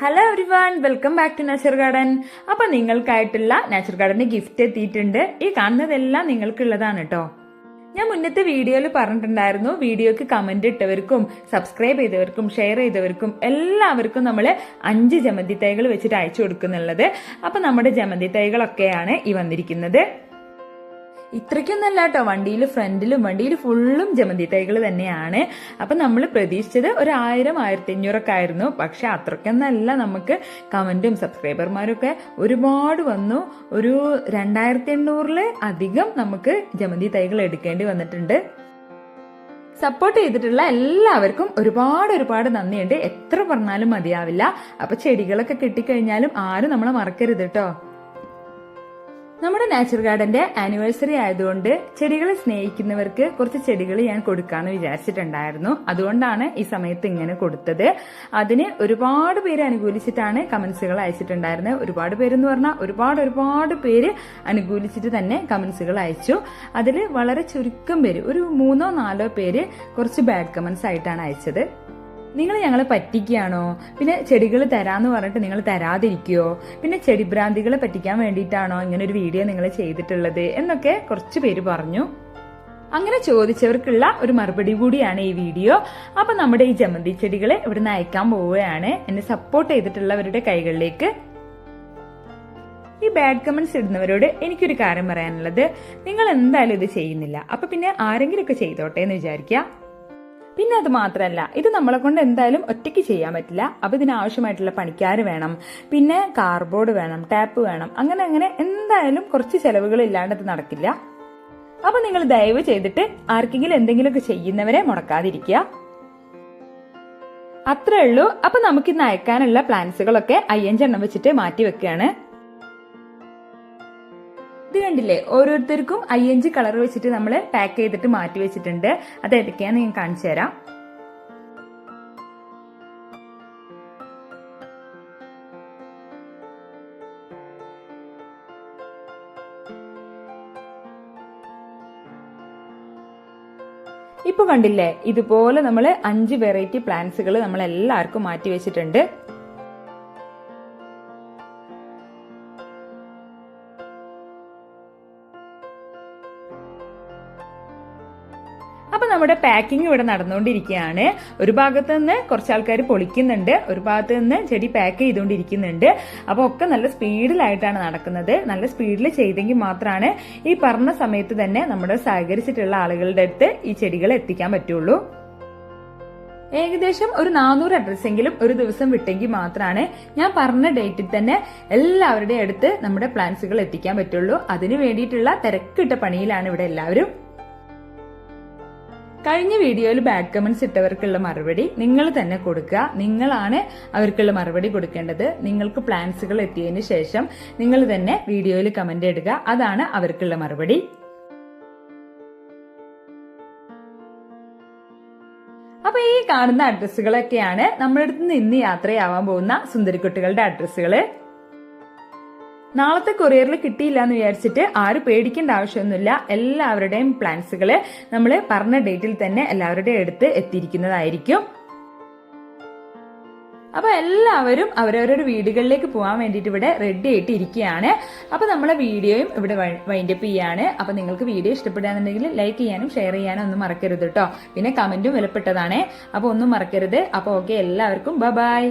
Hello everyone welcome back to nature garden അപ്പൊ നിങ്ങൾക്കായിട്ടുള്ള nature ഗാർഡന്റെ gift എത്തിയിട്ടുണ്ട്. ഈ കാണുന്നതെല്ലാം നിങ്ങൾക്കുള്ളതാണ് കേട്ടോ ഞാൻ മുന്നത്തെ വീഡിയോയിൽ പറഞ്ഞിട്ടുണ്ടായിരുന്നു. വീഡിയോക്ക് കമന്റ് ഇട്ടവർക്കും സബ്സ്ക്രൈബ് ചെയ്തവർക്കും ഷെയർ ചെയ്തവർക്കും എല്ലാവർക്കും നമ്മൾ അഞ്ച് ജമന്തി തൈകൾ വെച്ചിട്ട് അയച്ചു കൊടുക്കുന്നുള്ളത്. അപ്പൊ നമ്മുടെ ജമന്തി തൈകളൊക്കെയാണ് ഈ വന്നിരിക്കുന്നത്. ഇത്രയ്ക്കൊന്നല്ല കേട്ടോ വണ്ടിയിൽ ഫ്രണ്ടിലും വണ്ടിയിൽ ഫുള്ളും ജമന്തി തൈകൾ തന്നെയാണ്. അപ്പൊ നമ്മൾ പ്രതീക്ഷിച്ചത് ഒരു ആയിരം ആയിരത്തി അഞ്ഞൂറൊക്കെ ആയിരുന്നു. പക്ഷെ അത്രയ്ക്കൊന്നല്ല നമുക്ക് കമന്റും സബ്സ്ക്രൈബർമാരൊക്കെ ഒരുപാട് വന്നു. ഒരു രണ്ടായിരത്തി എണ്ണൂറിൽ അധികം നമുക്ക് ജമന്തി തൈകൾ എടുക്കേണ്ടി വന്നിട്ടുണ്ട്. സപ്പോർട്ട് ചെയ്തിട്ടുള്ള എല്ലാവർക്കും ഒരുപാട് ഒരുപാട് നന്ദിയുണ്ട്. എത്ര പറഞ്ഞാലും മതിയാവില്ല. അപ്പൊ ചെടികളൊക്കെ കിട്ടിക്കഴിഞ്ഞാലും ആരും നമ്മളെ മറക്കരുത് കേട്ടോ നമ്മുടെ നാച്ചുറൽ ഗാർഡന്റെ ആനിവേഴ്സറി ആയതുകൊണ്ട് ചെടികളെ സ്നേഹിക്കുന്നവർക്ക് കുറച്ച് ചെടികൾ ഞാൻ കൊടുക്കാന്ന് വിചാരിച്ചിട്ടുണ്ടായിരുന്നു. അതുകൊണ്ടാണ് ഈ സമയത്ത് ഇങ്ങനെ കൊടുത്തത്. അതിന് ഒരുപാട് പേര് അനുകൂലിച്ചിട്ടാണ് കമന്റ്സുകൾ അയച്ചിട്ടുണ്ടായിരുന്നത്. ഒരുപാട് പേരെന്ന് പറഞ്ഞാൽ ഒരുപാട് ഒരുപാട് പേര് അനുകൂലിച്ചിട്ട് തന്നെ കമന്റ്സുകൾ അയച്ചു. അതിൽ വളരെ ചുരുക്കം പേര് ഒരു മൂന്നോ നാലോ പേര് കുറച്ച് ബാഡ് കമന്റ്സ് ആയിട്ടാണ് അയച്ചത്. നിങ്ങൾ ഞങ്ങളെ പറ്റിക്കുകയാണോ? പിന്നെ ചെടികൾ തരാന്ന് പറഞ്ഞിട്ട് നിങ്ങൾ തരാതിരിക്കുകയോ പിന്നെ ചെടിഭ്രാന്തികളെ പറ്റിക്കാൻ വേണ്ടിയിട്ടാണോ ഇങ്ങനെ ഒരു വീഡിയോ നിങ്ങൾ ചെയ്തിട്ടുള്ളത് എന്നൊക്കെ കുറച്ച് പേര് പറഞ്ഞു. അങ്ങനെ ചോദിച്ചവർക്കുള്ള ഒരു മറുപടി കൂടിയാണ് ഈ വീഡിയോ. അപ്പൊ നമ്മുടെ ഈ ജമന്തി ചെടികളെ ഇവിടുന്ന് അയക്കാൻ പോവുകയാണ്. എന്നെ സപ്പോർട്ട് ചെയ്തിട്ടുള്ളവരുടെ കൈകളിലേക്ക്. ഈ ബാഡ് കമന്റ്സ് ഇടുന്നവരോട് എനിക്കൊരു കാര്യം പറയാനുള്ളത്. നിങ്ങൾ എന്തായാലും ഇത് ചെയ്യുന്നില്ല. അപ്പൊ പിന്നെ ആരെങ്കിലും ഒക്കെ ചെയ്തോട്ടെ എന്ന് വിചാരിക്കുക. പിന്നെ അത് മാത്രമല്ല ഇത് നമ്മളെ കൊണ്ട് എന്തായാലും ഒറ്റയ്ക്ക് ചെയ്യാൻ പറ്റില്ല. അപ്പൊ ഇതിനാവശ്യമായിട്ടുള്ള പണിക്കാർ വേണം. പിന്നെ കാർബോർഡ് വേണം ടാപ്പ് വേണം. അങ്ങനെ അങ്ങനെ എന്തായാലും കുറച്ച് ചെലവുകൾ ഇല്ലാണ്ട് ഇത് നടക്കില്ല. അപ്പൊ നിങ്ങൾ ദയവ് ചെയ്തിട്ട് ആർക്കെങ്കിലും എന്തെങ്കിലുമൊക്കെ ചെയ്യുന്നവരെ മുടക്കാതിരിക്കുക. അത്രേ ഉള്ളൂ. അപ്പൊ നമുക്ക് ഇന്ന് അയക്കാനുള്ള പ്ലാൻസുകളൊക്കെ അയ്യഞ്ചെണ്ണം വെച്ചിട്ട് മാറ്റി വെക്കുകയാണ്. ഇത് കണ്ടില്ലേ? ഓരോരുത്തർക്കും അയ്യഞ്ച് കളർ വെച്ചിട്ട് നമ്മൾ പാക്ക് ചെയ്തിട്ട് മാറ്റി വെച്ചിട്ടുണ്ട്. അത് ഏതൊക്കെയാന്ന് ഞാൻ കാണിച്ചു തരാം. ഇപ്പൊ കണ്ടില്ലേ? ഇതുപോലെ നമ്മൾ അഞ്ച് വെറൈറ്റി പ്ലാന്റ്സുകൾ നമ്മൾ എല്ലാവർക്കും മാറ്റി വെച്ചിട്ടുണ്ട്. നമ്മുടെ പാക്കിംഗ് ഇവിടെ നടന്നുകൊണ്ടിരിക്കുകയാണ്. ഒരു ഭാഗത്ത് നിന്ന് കുറച്ച് ആൾക്കാർ പൊളിക്കുന്നുണ്ട്. ഒരു ഭാഗത്ത് നിന്ന് ചെടി പാക്ക് ചെയ്തുകൊണ്ടിരിക്കുന്നുണ്ട്. അപ്പോൾ ഒക്കെ നല്ല സ്പീഡിലായിട്ടാണ് നടക്കുന്നത്. നല്ല സ്പീഡിൽ ചെയ്തെങ്കിൽ മാത്രമാണ് ഈ പറഞ്ഞ സമയത്ത് തന്നെ നമ്മുടെ സഹകരിച്ചിട്ടുള്ള ആളുകളുടെ അടുത്ത് ഈ ചെടികൾ എത്തിക്കാൻ പറ്റുള്ളൂ. ഏകദേശം ഒരു നാനൂറ് അഡ്രസ്സെങ്കിലും ഒരു ദിവസം വിട്ടെങ്കിൽ മാത്രമാണ് ഞാൻ പറഞ്ഞ ഡേറ്റിൽ തന്നെ എല്ലാവരുടെയും അടുത്ത് നമ്മുടെ പ്ലാൻസുകൾ എത്തിക്കാൻ പറ്റുള്ളൂ. അതിനു വേണ്ടിയിട്ടുള്ള തിരക്കിട്ട പണിയിലാണ് ഇവിടെ എല്ലാവരും. കഴിഞ്ഞ വീഡിയോയിൽ ബാഡ് കമന്റ്സ് ഇട്ടവർക്കുള്ള മറുപടി നിങ്ങൾ തന്നെ കൊടുക്കുക. നിങ്ങളാണ് അവർക്കുള്ള മറുപടി കൊടുക്കേണ്ടത്. നിങ്ങൾക്ക് പ്ലാൻസുകൾ എത്തിയതിന് ശേഷം നിങ്ങൾ തന്നെ വീഡിയോയിൽ കമന്റ് ഇടുക. അതാണ് അവർക്കുള്ള മറുപടി. അപ്പൊ ഈ കാണുന്ന അഡ്രസ്സുകളൊക്കെയാണ് നമ്മുടെ അടുത്ത് നിന്ന് യാത്രയാവാൻ പോകുന്ന സുന്ദരിക്കുട്ടികളുടെ അഡ്രസ്സുകൾ നാളത്തെ കൊറിയറിൽ കിട്ടിയില്ല എന്ന് വിചാരിച്ചിട്ട് ആരും പേടിക്കേണ്ട ആവശ്യമൊന്നുമില്ല. എല്ലാവരുടെയും പ്ലാൻസുകൾ നമ്മൾ പറഞ്ഞ ഡേറ്റിൽ തന്നെ എല്ലാവരുടെയും അടുത്ത് എത്തിയിരിക്കുന്നതായിരിക്കും. അപ്പൊ എല്ലാവരും അവരവരുടെ വീടുകളിലേക്ക് പോകാൻ വേണ്ടിയിട്ട് ഇവിടെ റെഡി ആയിട്ട് ഇരിക്കുകയാണ്. അപ്പൊ നമ്മളെ വീഡിയോയും ഇവിടെ വൈൻഡപ്പ് ചെയ്യാണ്. അപ്പൊ നിങ്ങൾക്ക് വീഡിയോ ഇഷ്ടപ്പെടുകയാണെന്നുണ്ടെങ്കിൽ ലൈക്ക് ചെയ്യാനും ഷെയർ ചെയ്യാനും ഒന്നും മറക്കരുത് കേട്ടോ പിന്നെ കമന്റും വിലപ്പെട്ടതാണ്. അപ്പൊ ഒന്നും മറക്കരുത്. അപ്പൊ ഓക്കെ എല്ലാവർക്കും ബൈ